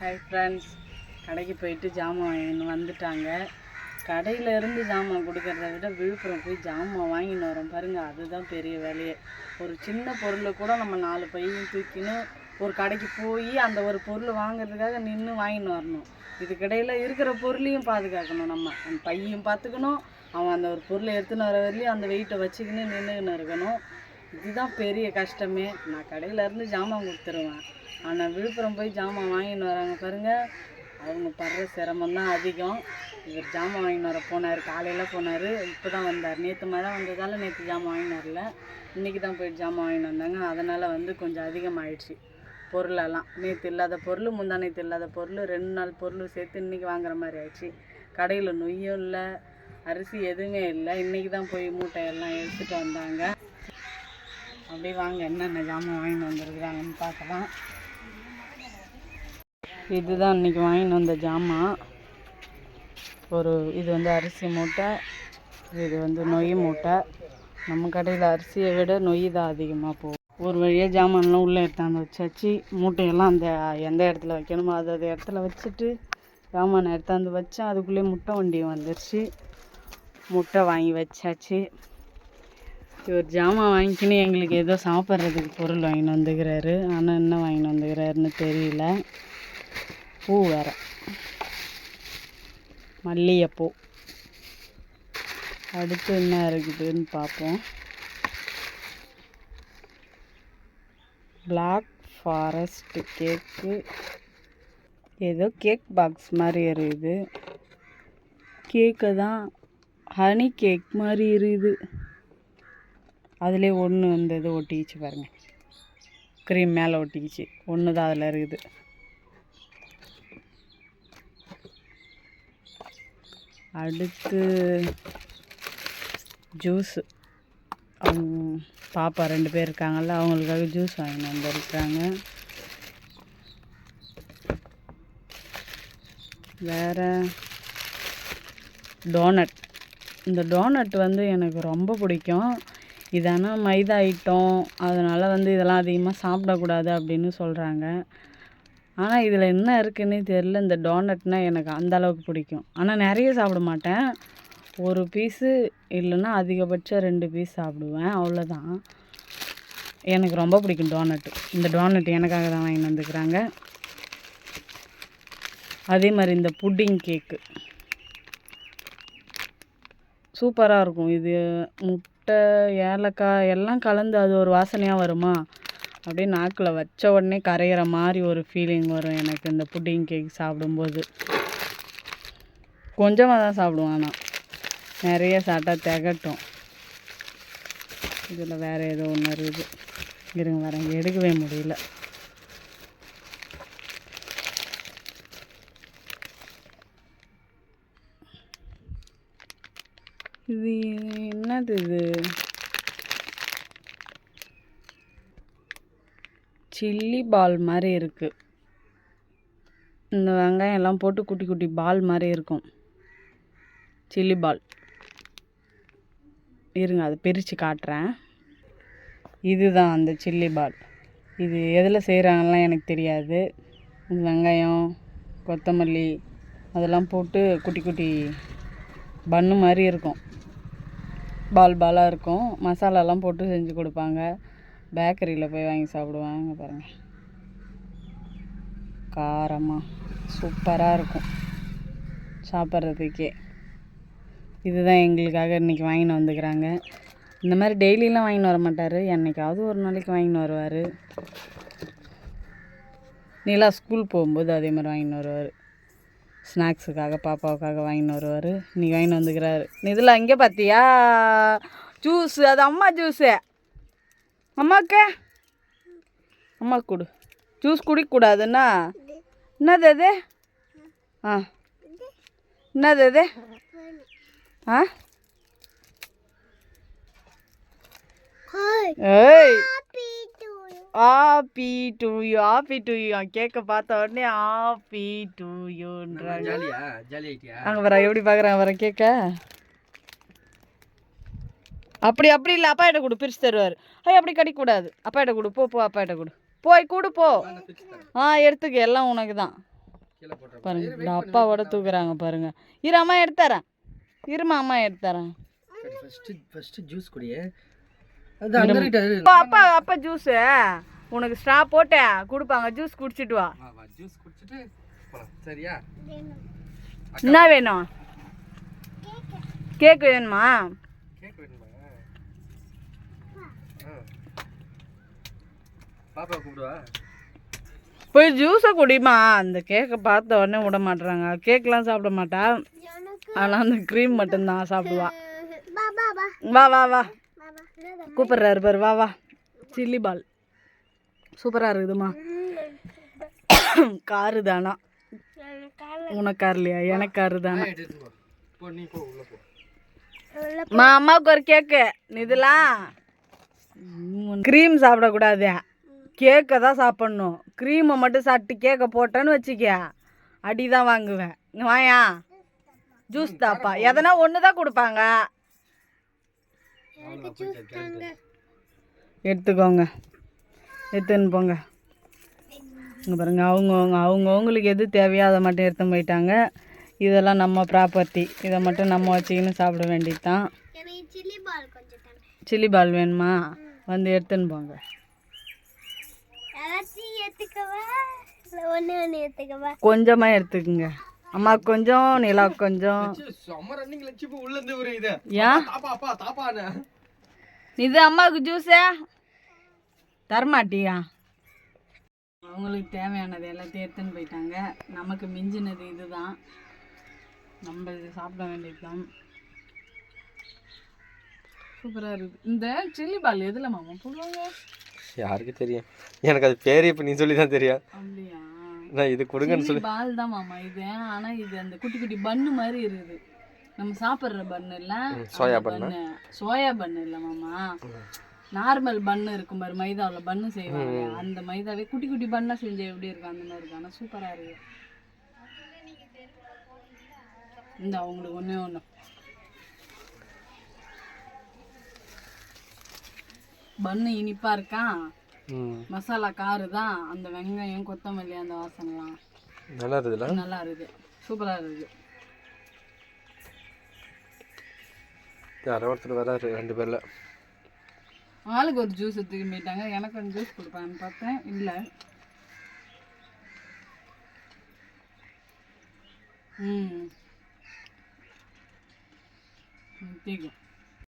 Hi friends கடைக்கு போயிட்டு ஜாமான் வாங்கின்னு வந்துட்டாங்க. கடையில் இருந்து ஜாமான் கொடுக்கறத விட விழுப்புரம் போய் ஜாமான் வாங்கின்னு வரோம் பாருங்கள் அதுதான் பெரிய வேலையே. ஒரு சின்ன பொருளை கூட நம்ம நாலு பையன் தூக்கின்னு ஒரு கடைக்கு போய் அந்த ஒரு பொருள் வாங்குறதுக்காக நின்று வாங்கின்னு வரணும். இதுக்கிடையில் இருக்கிற பொருளையும் பாதுகாக்கணும் நம்ம. அந்த பையன் பார்த்துக்கணும் அவன் அந்த ஒரு பொருளை எடுத்துன்னு வர வரலையும் அந்த வெயிட்டை வச்சுக்கின்னு நின்றுக்கின்னு இருக்கணும். இதுதான் பெரிய கஷ்டமே. நான் கடையில் இருந்து ஜாமான் கொடுத்துருவேன். ஆனால் விழுப்புரம் போய் ஜாமான் வாங்கின்னு வராங்க பாருங்கள் அவங்க படுற சிரமம் தான் அதிகம். இவர் ஜாமான் வாங்கின்னு வர போனார் காலையில் போனார். இப்போ தான் வந்தார். நேற்று மழை வந்ததால் நேற்று ஜாமான் வாங்கின்னு வரல. இன்றைக்கி தான் போயிட்டு ஜாமான் வாங்கின்னு வந்தாங்க. அதனால் வந்து கொஞ்சம் அதிகமாகிடுச்சு பொருளெல்லாம். நேற்று இல்லாத பொருள் முந்தா நேற்று இல்லாத பொருள் ரெண்டு நாள் பொருள் சேர்த்து இன்றைக்கி வாங்குற மாதிரி ஆயிடுச்சு. கடையில் நொய்யும் இல்லை அரிசி எதுவுமே இல்லை. இன்றைக்கி தான் போய் மூட்டையெல்லாம் எடுத்துகிட்டு வந்தாங்க. அப்படியே வாங்க என்னென்ன ஜாமான் வாங்கிட்டு வந்துருக்குறாங்கன்னு பார்க்கலாம். இதுதான் இன்னைக்கு வாங்கிட்டு வந்த ஜாமான். ஒரு இது வந்து அரிசி மூட்டை இது வந்து நொய் மூட்டை. நம்ம கடையில் அரிசியை விட நொய் தான் அதிகமாக போகும். ஒரு வழியாக ஜாமான்லாம் உள்ளே எடுத்தாந்து வச்சாச்சு. மூட்டையெல்லாம் அந்த எந்த இடத்துல வைக்கணுமோ அது அது இடத்துல வச்சுட்டு ஜாமான் எடுத்தாந்து வச்சேன். அதுக்குள்ளேயே முட்டை வண்டி வந்துருச்சு. முட்டை வாங்கி வச்சாச்சு. ஒரு ஜாமான் வாங்கிக்கின்னு எங்களுக்கு ஏதோ சாப்பிட்றதுக்கு பொருள் வாங்கின்னு வந்துக்கிறாரு. ஆனால் என்ன வாங்கின்னு வந்துக்கிறாருன்னு தெரியல. பூ வேற. மல்லிகைப்பூ. அடுத்து என்ன இருக்குதுன்னு பார்ப்போம். பிளாக் ஃபாரஸ்ட் கேக்கு ஏதோ கேக் பாக்ஸ் மாதிரி இருக்குது. கேக்கு தான் ஹனி கேக் மாதிரி இருக்குது. அதிலே ஒன்று இந்த இது ஒட்டிக்கிச்சு பாருங்கள் க்ரீம் மேலே ஒட்டிக்கிச்சு. ஒன்று தான் அதில் இருக்குது. அடுத்து ஜூஸு அவங்க பாப்பா ரெண்டு பேர் இருக்காங்கல்ல அவங்களுக்காக ஜூஸ் வாங்கிட்டு வந்திருக்காங்க. வேறு டோனட் இந்த டோனட் வந்து எனக்கு ரொம்ப பிடிக்கும். இதானா? மைதா ஐட்டம். அதனால் வந்து இதெல்லாம் அதிகமாக சாப்பிடக்கூடாது அப்படின்னு சொல்கிறாங்க ஆனால் இதில் என்ன இருக்குன்னே தெரில இந்த டோனட்னால் எனக்கு அந்த அளவுக்கு பிடிக்கும். ஆனால் நிறைய சாப்பிட மாட்டேன். ஒரு பீஸு இல்லைன்னா அதிகபட்சம் ரெண்டு பீஸ் சாப்பிடுவேன். அவ்வளோதான் எனக்கு ரொம்ப பிடிக்கும் டோனட்டு இந்த டோனட் எனக்காக தான் வாங்கி வந்துக்கிறாங்க அதே மாதிரி இந்த புட்டிங் கேக்கு சூப்பராக இருக்கும். இது முட்டை ஏலக்காய் எல்லாம் கலந்து அது ஒரு வாசனையாக வருமா? அப்படியே நாக்கில் வச்ச உடனே கரையிற மாதிரி ஒரு ஃபீலிங் வரும் எனக்கு இந்த புட்டிங் கேக் சாப்பிடும்போது. கொஞ்சமாக தான் சாப்பிடுவேன் ஆனால் நிறைய சாப்பிட்டா திகட்டும். இதில் வேறு ஏதோ ஒன்று இருக்குது. இருங்க வரேன் எடுக்கவே முடியல. இது என்னது இது? சில்லி பால் மாதிரி இருக்குது இந்த வெங்காயம் எல்லாம் போட்டு குட்டி குட்டி பால் மாதிரி இருக்கும். Chilli ball. இருங்க அதை பிரித்து காட்டுறேன். இதுதான் அந்த சில்லி பால். இது எதில் செய்கிறாங்கலாம் எனக்கு தெரியாது. இந்த வெங்காயம் கொத்தமல்லி அதெல்லாம் போட்டு குட்டி குட்டி பன்னு மாதிரி இருக்கும். பால் பாலாக இருக்கும். மசாலாலாம் போட்டு செஞ்சு கொடுப்பாங்க. பேக்கரியில் போய் வாங்கி சாப்பிடுவாங்க பாருங்கள் காரமாக சூப்பராக இருக்கும். சாப்பிட்றதுக்கே. இதுதான் எங்களுக்காக இன்றைக்கி வாங்கின்னு வந்துக்கிறாங்க. இந்த மாதிரி டெய்லியெலாம் வாங்கின்னு வர மாட்டார். என்னைக்காவது ஒரு நாளைக்கு வாங்கின்னு வருவார். நீலா ஸ்கூல் போகும்போது அதே மாதிரி வாங்கின்னு வருவார். ஸ்நாக்ஸுக்காக பாப்பாவுக்காக வாங்கின்னு வருவார். இன்றைக்கி வாங்கின்னு வந்துக்கிறாரு. இதில் அங்கே பார்த்தியா ஜூஸு அது அம்மா ஜூஸு அம்மாக்கு? அம்மா கொடு. ஜூஸ் குடிக்கக்கூடாதுன்னா என்னது அது? ஆ. என்னது அது? ஆ? ஏய். Happy to you happy to you கேக்க பார்த்த உடனே ஆப்பி டு யூன்றாங்க ஜாலியா ஜாலி ஆயிட்டியா அங்கே வர எப்படி பார்க்குறாங்க வர கேட்க அப்படி அப்படி இல்லை அப்பாயிட்ட கொடு பிரித்து தருவார். ஐய் அப்படி கடிக்கூடாது. அப்பாயிட்ட கொடு போ போ அப்பாயிட்ட கொடு. போய் கூடு போ. ஆ எடுத்துக்க எல்லாம் உனக்கு தான். பாருங்க இந்த அப்பாவோட தூக்குறாங்க பாருங்க. இரு அம்மா எடுத்துறேன் இருமா அம்மா ஃபர்ஸ்ட் ஜூஸ் குடியே. கிட்ட அப்பா அப்பா அப்பா ஜூஸு உனக்கு ஸ்ட்ரா போட்டு கொடுப்பாங்க ஜூஸ் குடிச்சிட்டு வா. ஜூஸ் குடிச்சிட்டு சரியா? என்ன வேணும்? கேக் வேணுமா கேக் வேணுமா ஆ. பாப்பா கூப்பிடுவா? போய் ஜூஸை குடிமா அந்த கேக்கை பார்த்த உடனே விட மாட்டுறாங்க கேக்லாம் சாப்பிட மாட்டா? ஆனால் அந்த க்ரீம் மட்டும்தான் சாப்பிடுவா. வா வா வா. கூப்பிட்றாரு பாரு வா வா. சில்லி பால் சூப்பராக இருக்குதுமா காரு தானா உனக்கு கார் இல்லையா எனக்கு காரு தானா எடுத்து போ. போ நீ போ உள்ள போ. மா அம்மாவுக்கு ஒரு கேக்கு இதெல்லாம். க்ரீம் சாப்பிடக்கூடாது. கேக்கை தான் சாப்பிட்ணும். க்ரீமை மட்டும் சாப்பிட்டு கேக்கை போட்டேன்னு வச்சுக்க அடி தான் வாங்குவேன் வாயா. ஜூஸ் தாப்பா. எதனா ஒன்று தான் கொடுப்பாங்க. எடுத்துக்கோங்க. எடுத்துன்னு போங்க. இங்கே பாருங்க அவங்கவுங்க அவங்கவுங்களுக்கு எது தேவையோ அதை மட்டும் எடுத்துன்னு போயிட்டாங்க. இதெல்லாம் நம்ம ப்ராப்பர்ட்டி இதை மட்டும் நம்ம வச்சுக்கின்னு சாப்பிட வேண்டியது தான் சில்லி பால் வேணுமா? வந்து எடுத்துன்னு போங்க. கொஞ்சமாக எடுத்துக்கோங்க. அம்மா கொஞ்சம் நிலா கொஞ்சம். இது. அம்மாவுக்கு ஜூஸே தரமாட்டியா? அவங்களுக்கு தேவையானது எல்லாத்தையும் எடுத்துன்னு போயிட்டாங்க. நமக்கு மிஞ்சினது இதுதான். நம்ம இது சாப்பிட வேண்டியது தான் சூப்பராக இருக்குது இந்த சில்லி பால் எதில் மாமா போடுவாங்க. யாருக்கு தெரியும்? எனக்கு அது பேரே இப்போ நீ சொல்லி தான் தெரியும் நான் இது கொடுங்கன்னு சில்லி பால் தான் மாமா இது. ஆனா இது அந்த குட்டி குட்டி பன்னு மாதிரி இருக்குது. நம்ம சாப்பிட்ற பன்னு இல்ல? சோயா பன்னு சோயா பன்னு இல்ல மாமா. நார்மல் பன்னு இருக்கும் பாரு மைதாவில் பன்னு செய்வாங்க. அந்த மைதாவே குட்டி குட்டி பண்ணா செஞ்சு எப்படி இருக்கும்? அந்த மாதிரி இருக்கு ஆனா சூப்பரா இருக்கு. இந்த அவங்களுக்கு ஒண்ணே ஒண்ணு. பன்னு இனிப்பா இருக்கா? மசாலா காரு தான் அந்த வெங்காயம் கொத்தமல்லி அந்த வாசனைலாம் நல்லா இருக்குதுல்ல நல்லா இருக்குது. சூப்பராக இருக்குது யாரோ ஒருத்தர் வராரு ரெண்டு பேர்ல. ஆளுக்கு ஒரு ஜூஸ் எடுத்துக்க போயிட்டாங்க எனக்கு ஒரு ஜூஸ் கொடுப்பான்னு பார்த்தேன். இல்லை. ம். நிறுத்திக்கும்